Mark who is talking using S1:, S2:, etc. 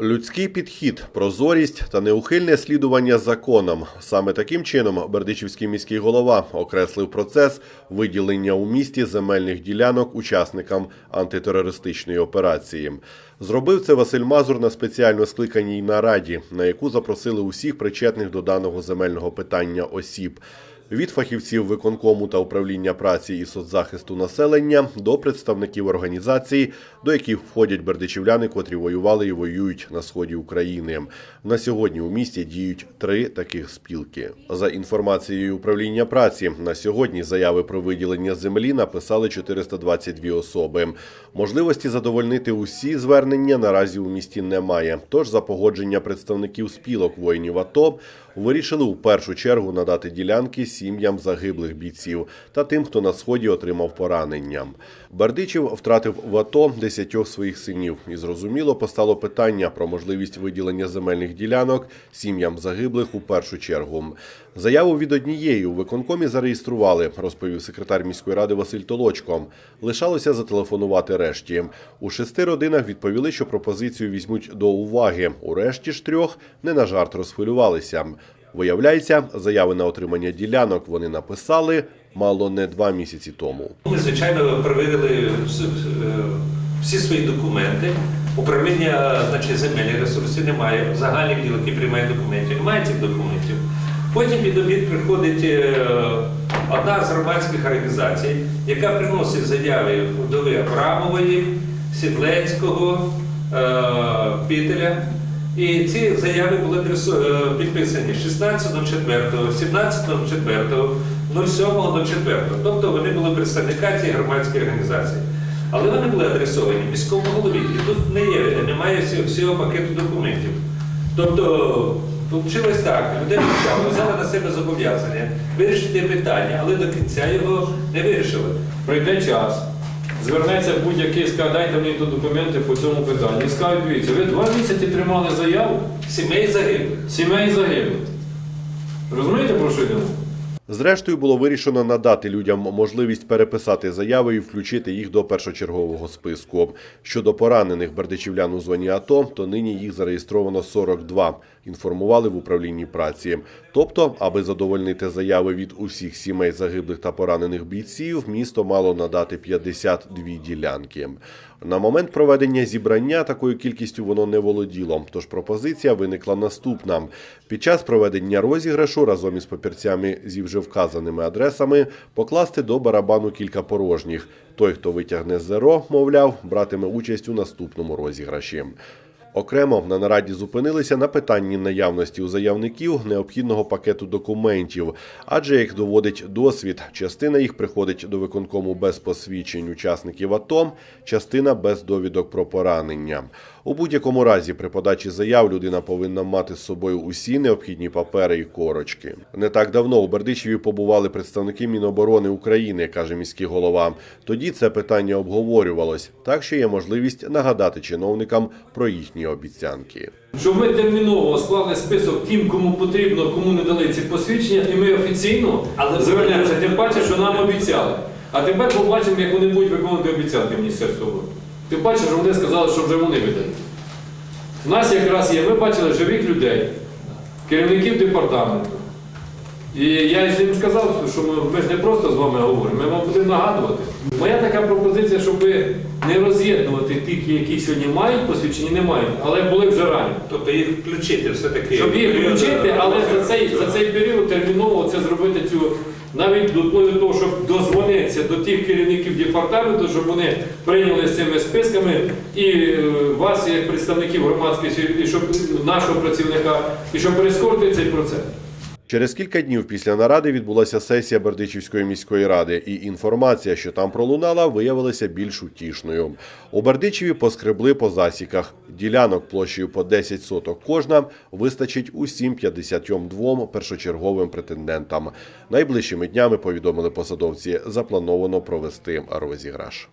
S1: Людський підхід, прозорість та неухильне слідування законам. Саме таким чином Бердичівський міський голова окреслив процес виділення у місті земельних ділянок учасникам антитерористичної операції. Зробив це Василь Мазур на спеціально скликаній нараді, на яку запросили усіх причетних до даного земельного питання осіб. Від фахівців виконкому та управління праці і соцзахисту населення до представників організацій, до яких входять бердичівляни, котрі воювали і воюють на сході України. На сьогодні у місті діють три таких спілки. За інформацією управління праці, на сьогодні заяви про виділення землі написали 422 особи. Можливості задовольнити усі звернення наразі у місті немає. Тож за погодження представників спілок воїнів АТО вирішили у першу чергу надати ділянки сім'ям загиблих бійців та тим, хто на сході отримав поранення. Бердичів втратив в АТО десятьох своїх синів, і зрозуміло постало питання про можливість виділення земельних ділянок сім'ям загиблих у першу чергу. Заяву від однієї у виконкомі зареєстрували, розповів секретар міської ради Василь Толочко. Лишалося зателефонувати решті. У шести родинах відповіли, що пропозицію візьмуть до уваги. У решті ж трьох не на жарт розхвилювалися. Виявляється, заяви на отримання ділянок вони написали мало не два місяці тому.
S2: Ми, звичайно, перевірили всі- е, свої документи. Управління значить, земельних ресурсів немає, загальний відділ, який приймає документів, немає цих документів. Потім під обід приходить е, одна з громадських організацій, яка приносить заяви вдови Абрамової, Сідлецького, е, Пітеля. І ці заяви були е, підписані 16.04, 17.04, 07.04. Тобто вони були представника цієї громадської організації. Але вони були адресовані міському голові. І тут не є, немає всього, пакету документів. Тобто, вийшло так, людина взяла, на себе зобов'язання вирішити питання, але до кінця його не вирішили.
S3: Прийде час, звернеться будь-який, скаже, дайте мені тут документи по цьому питанню. І скажуть, дивіться, ви два місяці тримали заяву,
S2: Сімей загиблих.
S3: сімей загиблих. Розумієте, про що йдемо?
S1: Зрештою, було вирішено надати людям можливість переписати заяви і включити їх до першочергового списку. Щодо поранених бердичівлян у зоні АТО, то нині їх зареєстровано 42, інформували в управлінні праці. Тобто, аби задовольнити заяви від усіх сімей загиблих та поранених бійців, місто мало надати 52 ділянки. На момент проведення зібрання такою кількістю воно не володіло. Тож пропозиція виникла наступна: під час проведення розіграшу разом із папірцями зі вже вказаними адресами покласти до барабану кілька порожніх. Той, хто витягне зеро, мовляв, братиме участь у наступному розіграші. Окремо на нараді зупинилися на питанні наявності у заявників необхідного пакету документів, адже як доводить досвід, частина їх приходить до виконкому без посвідчень учасників АТО, частина без довідок про поранення. У будь-якому разі, при подачі заяв людина повинна мати з собою усі необхідні папери і корочки. Не так давно у Бердичеві побували представники Міноборони України, каже міський голова. Тоді це питання обговорювалось, так що є можливість нагадати чиновникам про їхні обіцянки.
S3: Щоб ми терміново склали список тим, кому потрібно, кому не дали ці посвідчення, і ми офіційно
S2: Але-
S3: звернемося, тим паче, що нам обіцяли. А тепер побачимо, як вони будуть виконувати обіцянки оборони. Тим паче, вони сказали, що вже вони видають. У нас якраз є, ми бачили живих людей, керівників департаменту. І я ж їм сказав, що ми, ми ж не просто з вами говоримо, ми вам будемо нагадувати. Моя така пропозиція, щоб ви не роз'єднувати тих, які сьогодні мають посвідчення, не мають, але були вже рані.
S2: Тобто їх включити все-таки.
S3: Щоб їх включити, але за цей, за цей період терміново це зробити цю навіть до того, щоб дозвонитися до тих керівників департаменту, щоб вони прийняли з цими списками і е, вас, як представників громадськості, і щоб нашого працівника, і щоб прискорити цей процес.
S1: Через кілька днів після наради відбулася сесія Бердичівської міської ради, і інформація, що там пролунала, виявилася більш утішною. У Бердичеві поскребли по засіках. Ділянок площею по 10 соток кожна вистачить усім 52 першочерговим претендентам. Найближчими днями повідомили посадовці, заплановано провести розіграш.